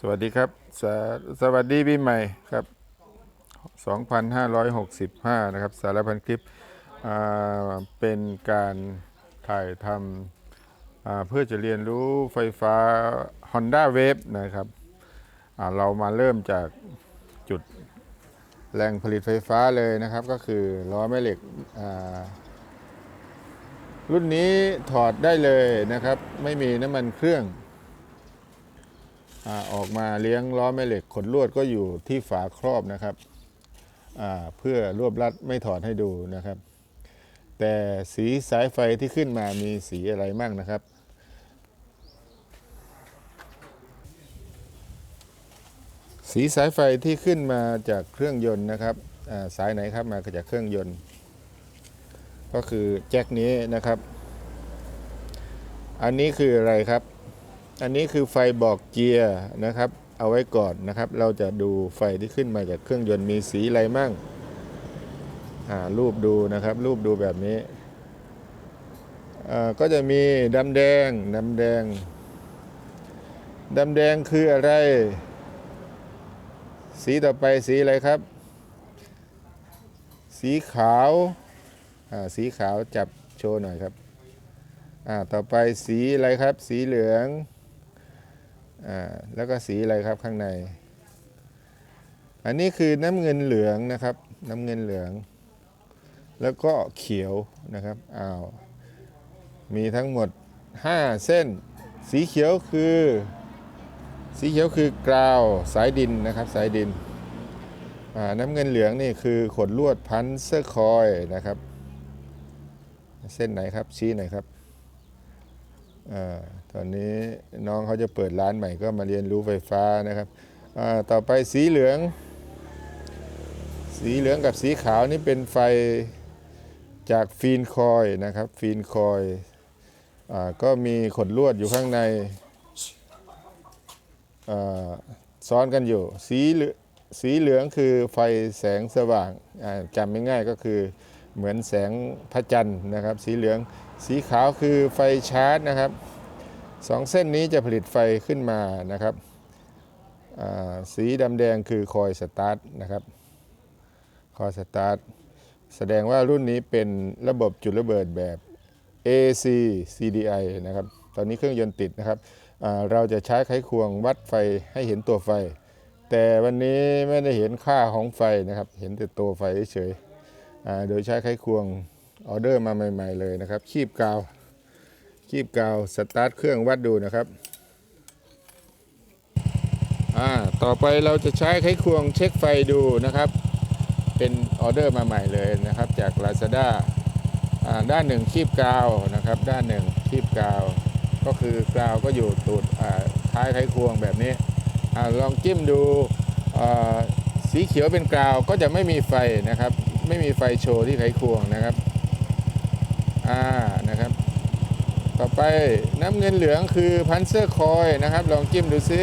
สวัสดีครับสสวัสดีปีใหม่ครับ 2565 นะครับ สารพันคลิปอ่าเป็นการถ่ายทำอ่าเพื่อจะเรียนรู้ไฟฟ้า Honda Wave นะครับอ่าเรามาเริ่มจากจุดแหล่งผลิตไฟฟ้าเลยนะครับ ก็คือล้อแม่เหล็กอ่ารุ่นนี้ถอดได้เลยนะครับ ไม่มีน้ำมันเครื่อง ออกมาเลี้ยงล้อแม่เหล็กขนลวดก็อยู่ที่ฝาครอบนะครับเพื่อรวบรัดไม่ถอดให้ดูนะครับ แต่สีสายไฟที่ขึ้นมามีสีอะไรมั่งนะครับ สีสายไฟที่ขึ้นมาจากเครื่องยนต์นะครับสายไหนครับมาจากเครื่องยนต์ ก็คือแจ็คนี้นะครับ อันนี้คืออะไรครับ อันนี้คือไฟบอกเกียร์นะครับ เอาไว้ก่อนนะครับ เราจะดูไฟที่ขึ้นมาจากเครื่องยนต์มีสีอะไรมั่งอ่ารูปดูนะครับ รูปดูแบบนี้อ่าก็จะมีดำแดงดำแดงดำแดงคืออะไร สีต่อไปสีอะไรครับ สีขาวอ่าสีขาวจับโชว์หน่อยครับอ่าต่อไปสีอะไรครับ สีเหลือง อ่าแล้วก็สีอะไรครับข้างใน อันนี้คือน้ำเงินเหลืองนะครับ น้ำเงินเหลือง แล้วก็เขียวนะครับอ้าวมีทั้งหมด 5 เส้น สีเขียวคือ สีเขียวคือกราวสายดินนะครับสายดินน้ำเงินเหลืองนี่คือขดลวดพันเซอร์คอยนะครับ เส้นไหนครับชี้หน่อยครับอา ตอนนี้น้องเขาจะเปิดร้านใหม่ก็มาเรียนรู้ไฟฟ้านะครับต่อไปสีเหลือง สีเหลืองกับสีขาวนี่เป็นไฟจากฟีนคอยนะครับฟีนคอยอก็มีขดลวดอยู่ข้างในซ้อนกันอยู่ สีเหลืสีเหลืองคือไฟแสงสว่างจำไม่ง่ายก็คือเหมือนแสงพระจันทร์นะครับ สีเหลืองสีขาวคือไฟชาร์จนะครับ สองเส้นนี้จะผลิตไฟขึ้นมานะครับ สีดำแดงคือคอยสตาร์ทนะครับ คอยสตาร์ทแสดงว่ารุ่นนี้เป็นระบบจุดระเบิดแบบ AC CDI นะครับ ตอนนี้เครื่องยนต์ติดนะครับ เราจะใช้ไขควงวัดไฟให้เห็นตัวไฟ แต่วันนี้ไม่ได้เห็นค่าของไฟนะครับ เห็นแต่ตัวไฟเฉย โดยใช้ไขควงออเดอร์มาใหม่ ๆ เลยนะครับ คีบกาว คีบกาวสตาร์ทเครื่องวัดดูนะครับอ่าต่อไปเราจะใช้ไขควงเช็คไฟดูนะครับ เป็นออเดอร์มาใหม่เลยนะครับ จาก Lazada อ่าด้านหนึ่งคีบกาวนะครับ ด้านหนึ่งคีบกาว ก็คือกาวก็อยู่ตูดอ่าท้ายไขควงแบบนี้อาลองจิ้มดูอ่าสีเขียวเป็นกาวก็จะไม่มีไฟนะครับ ไม่มีไฟโชว์ที่ไขควงนะครับอ่า ไปน้ำเงินเหลืองคือพันเซอร์คอยนะครับ ลองจิ้มดูซิ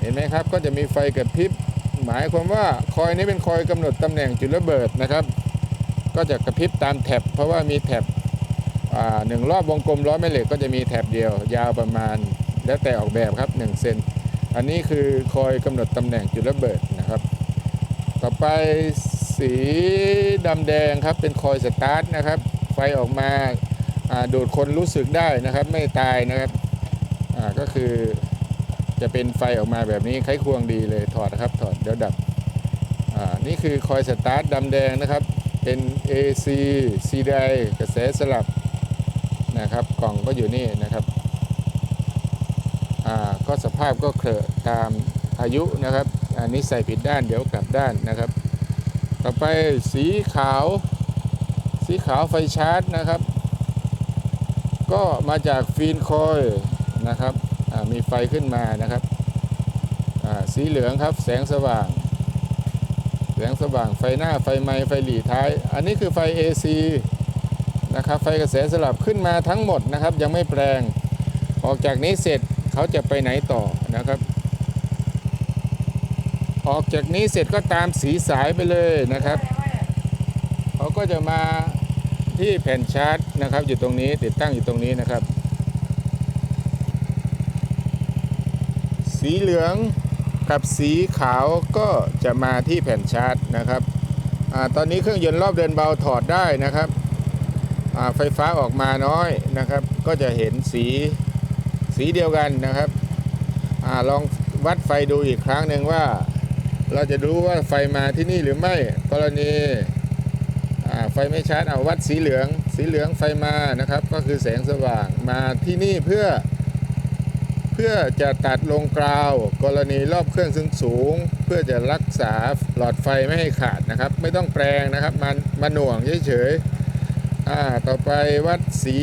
เห็นไหมครับ ก็จะมีไฟกระพริบ หมายความว่าคอยนี้เป็นคอยกำหนดตำแหน่งจุดระเบิดนะครับ ก็จะกระพริบตามแท็บ เพราะว่ามีแท็บหนึ่งรอบวงกลมล้อแม่เหล็กก็จะมีแท็บเดียว ยาวประมาณ แล้วแต่ออกแบบครับ1เซนอันนี้คือคอยกำหนดตำแหน่งจุดระเบิดนะครับ ต่อไปสีดำแดงครับเป็นคอยสตาร์ทนะครับ ไฟออกมา ดูดคนรู้สึกได้นะครับไม่ตายนะครับก็คือจะเป็นไฟออกมาแบบนี้ไขควงดีเลยถอดนะครับถอดเดี๋ยวดับนี่คือคอยสตาร์ทดำแดงนะครับเป็น AC C ไดกระแสสลับนะครับกล่องก็อยู่นี่นะครับก็สภาพก็เคลอะตามอายุนะครับอันนี้ใส่ผิดด้านเดี๋ยวกลับด้านนะครับ ต่อไปสีขาว สีขาวไฟชาร์จนะครับ ก็มาจากฟีนคอยนะครับมีไฟขึ้นมานะครับสีเหลืองครับแสงสว่าง แสงสว่างไฟหน้าไฟไม้ไฟหลีท้าย อันนี้คือไฟ AC นะครับไฟกระแสสลับขึ้นมาทั้งหมดนะครับ ยังไม่แปลงออกจากนี้เสร็จเขาจะไปไหนต่อนะครับ ออกจากนี้เสร็จก็ตามสีสายไปเลยนะครับ เขาก็จะมา ที่แผ่นชาร์จนะครับ อยู่ตรงนี้ติดตั้งอยู่ตรงนี้นะครับ สีเหลืองกับสีขาวก็จะมาที่แผ่นชาร์จนะครับอตอนนี้เครื่องยนต์รอบเดินเบาถอดได้นะครับไฟฟ้าออกมาน้อยนะครับ ก็จะเห็นสีสีเดียวกันนะครับอลองวัดไฟดูอีกครั้งหนึ่งว่า เราจะรู้ว่าไฟมาที่นี่หรือไม่ กรณี ไฟไม่ชาร์จเอาวัดสีเหลือง สีเหลืองไฟมานะครับ ก็คือแสงสว่างมาที่นี่เพื่อ เพื่อจะตัดลงกราว กรณีรอบเครื่องซึ่งสูง เพื่อจะรักษาหลอดไฟไม่ให้ขาดนะครับ ไม่ต้องแปลงนะครับมันมาหน่วงเฉยๆอ่าต่อไปวัดสี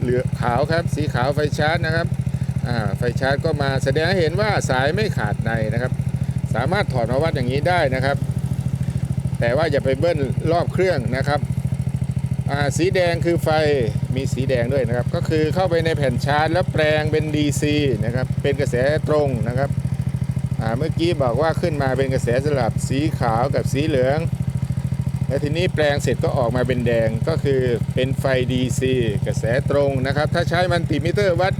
เหลืองขาวครับ สีขาวไฟชาร์จนะครับอ่าไฟชาร์จก็มาแสดงให้เห็นว่าสายไม่ขาดในนะครับ สามารถถอดมาวัดอย่างนี้ได้นะครับ แต่ว่าอย่าไปเบิ้ลรอบเครื่องนะครับสีแดงคือไฟมีสีแดงด้วยนะครับ ก็คือเข้าไปในแผ่นชาร์จแล้วแปลงเป็น DC นะครับเป็นกระแสตรงนะครับเมื่อกี้บอกว่าขึ้นมาเป็นกระแสสลับสีขาวกับสีเหลือง แล้วทีนี้แปลงเสร็จก็ออกมาเป็นแดงก็คือเป็นไฟ DC กระแสตรงนะครับ ถ้าใช้มันติมิเตอร์วัด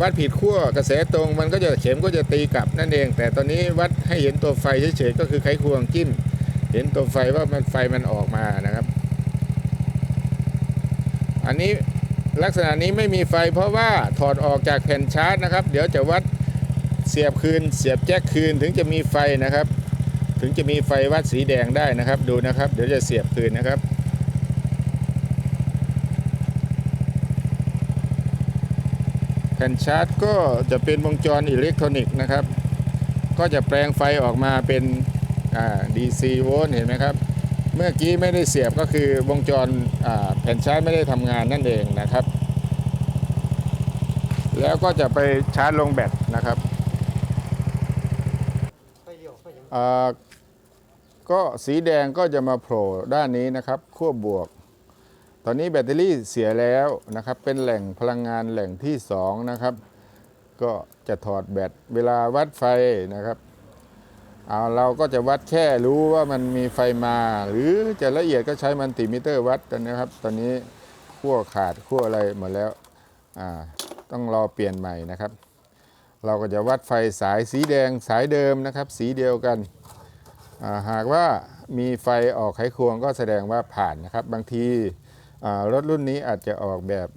วัดผิดขั้วกระแสตรงมันก็จะเข็มก็จะตีกลับนั่นเอง แต่ตอนนี้วัดให้เห็นตัวไฟเฉยๆก็คือไขควงจิ้ม เห็นตัวไฟว่ามันไฟมันออกมานะครับ อันนี้ลักษณะนี้ไม่มีไฟเพราะว่าถอดออกจากแผ่นชาร์จนะครับ เดี๋ยวจะวัดเสียบคืน เสียบแจ็คคืนถึงจะมีไฟนะครับ ถึงจะมีไฟวัดสีแดงได้นะครับ ดูนะครับ เดี๋ยวจะเสียบคืนนะครับแผ่นชาร์จก็จะเป็นวงจรอิเล็กทรอนิกส์นะครับ ก็จะแปลงไฟออกมาเป็น อ่า DC โวลต์เห็นไหมครับ เมื่อกี้ไม่ได้เสียบก็คือวงจรแผ่นชาร์จไม่ได้ทำงานนั่นเองนะครับ แล้วก็จะไปชาร์จลงแบตนะครับก็สีแดงก็จะมาโผล่ด้านนี้นะครับขั้วบวก ตอนนี้แบตเตอรี่เสียแล้วนะครับ เป็นแหล่งพลังงานแหล่งที่ 2 นะครับ ก็จะถอดแบตเวลาวัดไฟนะครับ เอาเราก็จะวัดแค่รู้ว่ามันมีไฟมา หรือจะละเอียดก็ใช้มันติมิเตอร์วัดกันนะครับ ตอนนี้ขั้วขาดขั้วอะไรหมดแล้วต้องรอเปลี่ยนใหม่นะครับ เราก็จะวัดไฟสายสีแดงสายเดิมนะครับ สีเดียวกันาหากว่ามีไฟออกไขควงก็แสดงว่าผ่านนะครับ บางทีรถรุ่นนี้อาจจะออกแบบ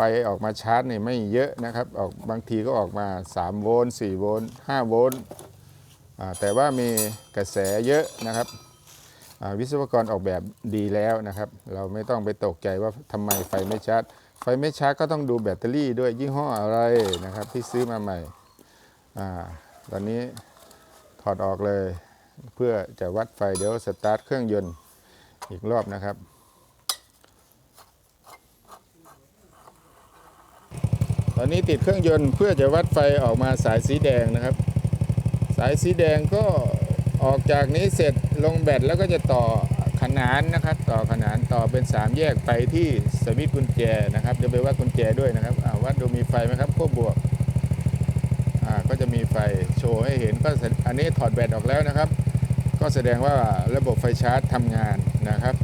ฟออกมาชาร์จเนี่ยไม่เยอะนะครับออกบางทีก็ออกมา 3 โวลต์4โวลต์5โวลต์แต่ว่ามีกระแสเยอะนะครับวิศวกรออกแบบดีแล้วนะครับ เราไม่ต้องไปตกใจว่าทำไมไฟไม่ชาร์จ ไฟไม่ชาร์จก็ต้องดูแบตเตอรี่ด้วยยี่ห้ออะไรนะครับ ที่ซื้อมาใหม่อตอนนี้ถอดออกเลย เพื่อจะวัดไฟเดี๋ยวสตาร์ทเครื่องยนต์อีกรอบนะครับ อนนี้ติดเครื่องยนต์เพื่อจะวัดไฟออกมาสายสีแดงนะครับ สายสีแดงก็ออกจากนี้เสร็จลงแบตแล้วก็จะต่อขนานนะครับ ต่อขนานต่อเป็น 3 แยกไปที่สวิตกุญแจนะครับเดี๋ยวไปวัดกุญแจด้วยนะครับวัดดูมีไฟไหมครับขั้วบวกก็จะมีไฟโชว์ให้เห็นก็อันนี้ถอดแบตออกแล้วนะครับ ก็แสดงว่าระบบไฟชาร์จทำงานนะครับ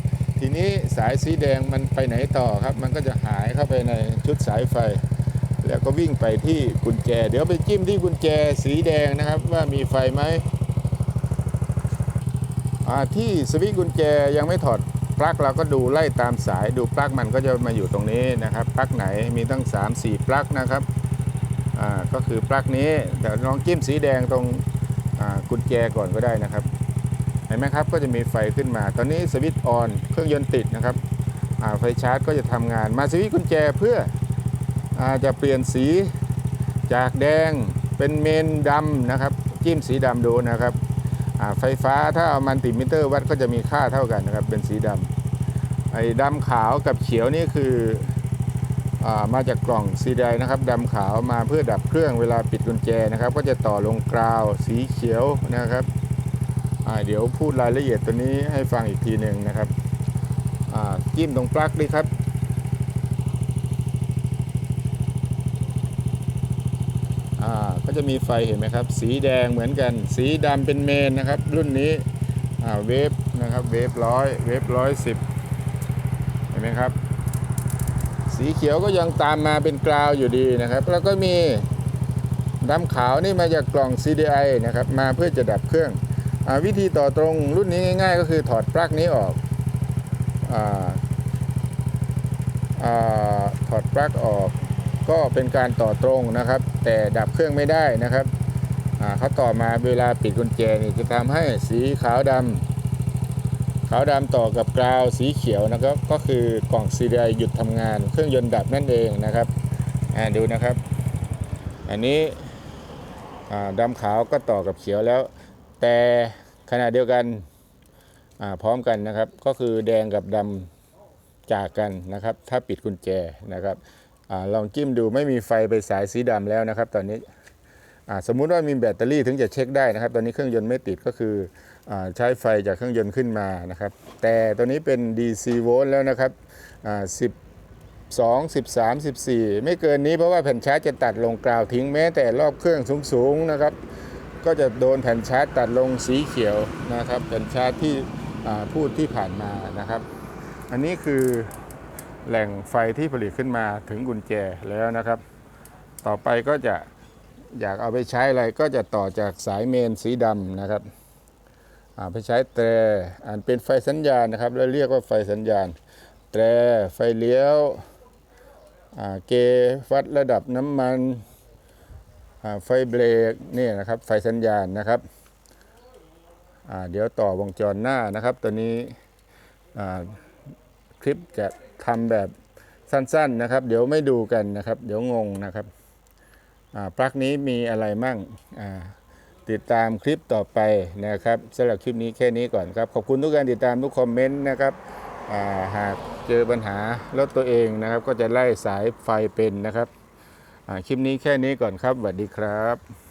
ทีนี้สายสีแดงมันไปไหนต่อครับ มันก็จะหายเข้าไปในชุดสายไฟ แล้วก็วิ่งไปที่กุญแจ เดี๋ยวไปจิ้มที่กุญแจสีแดงนะครับ ว่ามีไฟไหมที่สวิตช์กุญแจยังไม่ถอดปลั๊กเราก็ดูไล่ตามสาย ดูปลั๊กมันก็จะมาอยู่ตรงนี้นะครับปลั๊กไหนมีตั้ง 3-4 ปลั๊กนะครับก็คือปลั๊กนี้แต่ลองจิ้มสีแดงตรงกุญแจก่อนก็ได้นะครับเห็นไหมครับก็จะมีไฟขึ้นมา ตอนนี้สวิตช์ออนเครื่องยนต์ติดนะครับไฟชาร์จก็จะทำงานมาสวิตช์กุญแจเพื่อ อาจจะเปลี่ยนสีจากแดงเป็นเมนดำนะครับ จิ้มสีดำดูนะครับไฟฟ้าถ้าเอามันติมิเตอร์วัดก็จะมีค่าเท่ากันนะครับ เป็นสีดำไอ้ดำขาวกับเขียวนี่คืออมาจากกล่องซีไดนะครับดำขาวมาเพื่อดับเครื่องเวลาปิดกุญแจนะครับ ก็จะต่อลงกราวสีเขียวนะครับเดี๋ยวพูดรายละเอียดตัวนี้ให้ฟังอีกทีหนึ่งนะครับจิ้มตรงปลั๊กดิครับ อ่าก็จะมีไฟเห็นไหมครับ สีแดงเหมือนกัน สีดำเป็นเมนนะครับ รุ่นนี้อ่าเวฟนะครับเวฟร้อยเวฟร้อยสิบเห็นไหมครับ สีเขียวก็ยังตามมาเป็นกราวอยู่ดีนะครับ แล้วก็มีดำขาวนี่มาจากกล่อง CDI นะครับมาเพื่อจะดับเครื่องอวิธีต่อตรงรุ่นนี้ง่าย ๆ ก็คือถอดปลั๊กนี้ออกออถอดปลั๊กออก ก็เป็นการต่อตรงนะครับ แต่ดับเครื่องไม่ได้นะครับเขาต่อมาเวลาปิดกุญแจนี่จะทำให้สีขาวดำขาวดำต่อกับกราวสีเขียวนะครับก็คือกล่อง CDI หยุดทำงาน เครื่องยนต์ดับนั่นเองนะครับดูนะครับ อันนี้อ่าดำขาวก็ต่อกับเขียวแล้ว แต่ขณะเดียวกันพร้อมกันนะครับ ก็คือแดงกับดำจากกันนะครับ ถ้าปิดกุญแจนะครับ ลองจิ้มดูไม่มีไฟไปสายสีดำแล้วนะครับตอนนี้สมมุติว่ามีแบตเตอรี่ถึงจะเช็คได้นะครับ ตอนนี้เครื่องยนต์ไม่ติดก็คืออใช้ไฟจากเครื่องยนต์ขึ้นมานะครับ แต่ตัวนี้เป็น DC โวลต์แล้วนะครับสิบสอ่า10 2 13 14ไม่เกินนี้เพราะว่าแผ่นชาร์จจะตัดลงกราวทิ้งแม้ แต่รอบเครื่องสูงๆนะครับ ก็จะโดนแผ่นชาร์จตัดลงสีเขียวนะครับแผ่นชาร์จที่พูดที่ผ่านมานะครับ อันนี้คือ แหล่งไฟที่ผลิตขึ้นมาถึงกุญแจแล้วนะครับ ต่อไปก็จะอยากเอาไปใช้อะไรก็จะต่อจากสายเมนสีดำนะครับอ่าไปใช้แตรอ่านเป็นไฟสัญญาณนะครับแล้วเรียกว่าไฟสัญญาณ แตรไฟเลี้ยวเกวัดระดับน้ำมันไฟเบรกนี่นะครับไฟสัญญาณนะครับเดี๋ยวต่อวงจรหน้านะครับ ตัวนี้คลิปจะ ทำแบบสั้นๆนะครับ เดี๋ยวไม่ดูกันนะครับ เดี๋ยวงงนะครับปลั๊กนี้มีอะไรมั่งติดตามคลิปต่อไปนะครับสำหรับคลิปนี้แค่นี้ก่อนครับ ขอบคุณทุกการติดตามทุกคอมเมนต์นะครับาหากเจอปัญหารถตัวเองนะครับ ก็จะไล่สายไฟเป็นนะครับคลิปนี้แค่นี้ก่อนครับสวัสดีครับ